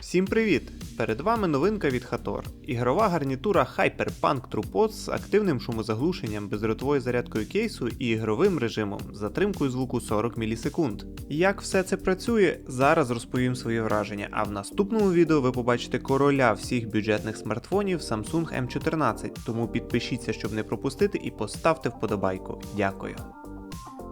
Всім привіт! Перед вами новинка від Hator. Ігрова гарнітура Hyperpunk TruePod з активним шумозаглушенням, бездротовою зарядкою кейсу і ігровим режимом з затримкою звуку 40 мілісекунд. Як все це працює, зараз розповім свої враження, а в наступному відео ви побачите короля всіх бюджетних смартфонів Samsung M14, тому підпишіться, щоб не пропустити, і поставте вподобайку. Дякую.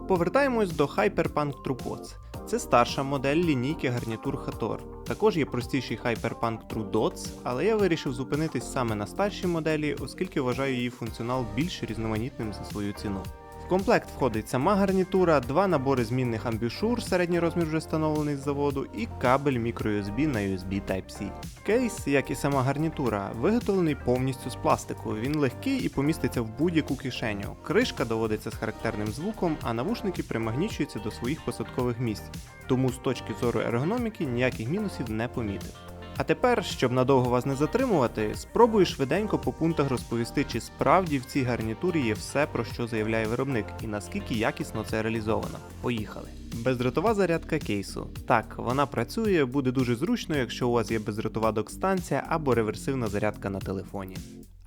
Повертаємось до Hyperpunk TruePods. Це старша модель лінійки гарнітур Hator. Також є простіший Hyperpunk True Dots, але я вирішив зупинитись саме на старшій моделі, оскільки вважаю її функціонал більш різноманітним за свою ціну. В комплект входить сама гарнітура, два набори змінних амбішур, середній розмір вже встановлений з заводу, і кабель microUSB на USB Type-C. Кейс, як і сама гарнітура, виготовлений повністю з пластику. Він легкий і поміститься в будь-яку кишеню. Кришка доводиться з характерним звуком, а навушники примагнічуються до своїх посадкових місць. Тому з точки зору ергономіки ніяких мінусів не помітив. А тепер, щоб надовго вас не затримувати, спробую швиденько по пунктах розповісти, чи справді в цій гарнітурі є все, про що заявляє виробник, і наскільки якісно це реалізовано. Поїхали. Бездротова зарядка кейсу. Так, вона працює, буде дуже зручно, якщо у вас є бездротова док-станція або реверсивна зарядка на телефоні.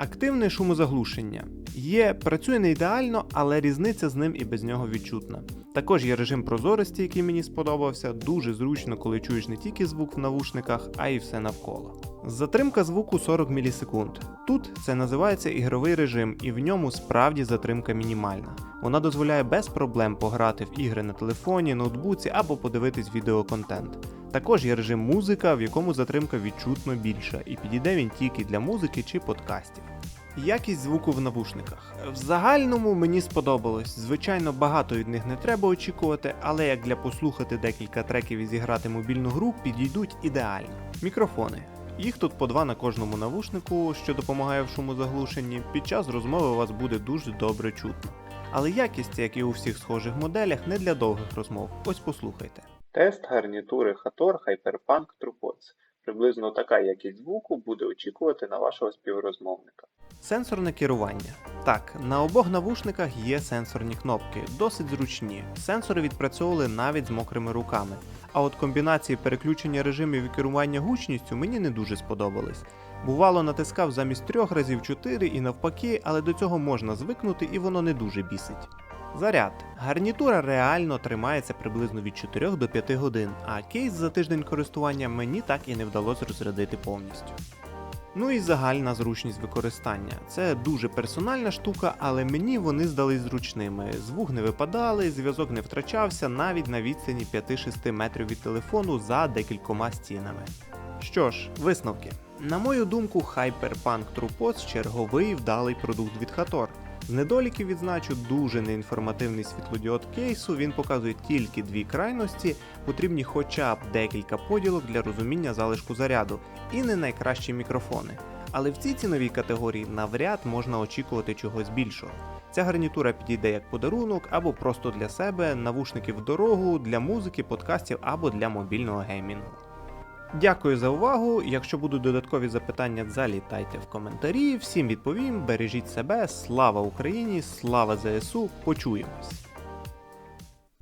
Активне шумозаглушення. Є, працює не ідеально, але різниця з ним і без нього відчутна. Також є режим прозорості, який мені сподобався, дуже зручно, коли чуєш не тільки звук в навушниках, а й все навколо. Затримка звуку 40 мілісекунд. Тут це називається ігровий режим, і в ньому справді затримка мінімальна. Вона дозволяє без проблем пограти в ігри на телефоні, ноутбуці або подивитись відеоконтент. Також є режим музика, в якому затримка відчутно більша, і підійде він тільки для музики чи подкастів. Якість звуку в навушниках. В загальному мені сподобалось. Звичайно, багато від них не треба очікувати, але як для послухати декілька треків і зіграти мобільну гру, підійдуть ідеально. Мікрофони. Їх тут по два на кожному навушнику, що допомагає в шумозаглушенні. Під час розмови вас буде дуже добре чутно. Але якість, як і у всіх схожих моделях, не для довгих розмов. Ось послухайте. Тест гарнітури Hator Hyperpunk TruePods. Приблизно така якість звуку буде очікувати на вашого співрозмовника. Сенсорне керування. Так, на обох навушниках є сенсорні кнопки, досить зручні. Сенсори відпрацьовували навіть з мокрими руками. А от комбінації переключення режимів і керування гучністю мені не дуже сподобались. Бувало, натискав замість трьох разів 4 і навпаки, але до цього можна звикнути і воно не дуже бісить. Заряд. Гарнітура реально тримається приблизно від 4 до 5 годин, а кейс за тиждень користування мені так і не вдалося розрядити повністю. Ну і загальна зручність використання. Це дуже персональна штука, але мені вони здались зручними. Звук не випадали, зв'язок не втрачався навіть на відстані 5-6 метрів від телефону за декількома стінами. Що ж, висновки. На мою думку, Hyperpunk TruePods черговий вдалий продукт від Hator. З недоліків відзначу дуже неінформативний світлодіод кейсу, він показує тільки дві крайності, потрібні хоча б декілька поділок для розуміння залишку заряду, і не найкращі мікрофони. Але в цій ціновій категорії навряд можна очікувати чогось більшого. Ця гарнітура підійде як подарунок або просто для себе, навушники в дорогу, для музики, подкастів або для мобільного геймінгу. Дякую за увагу. Якщо будуть додаткові запитання, залітайте в коментарі. Всім відповім, бережіть себе, слава Україні, слава ЗСУ, почуємось!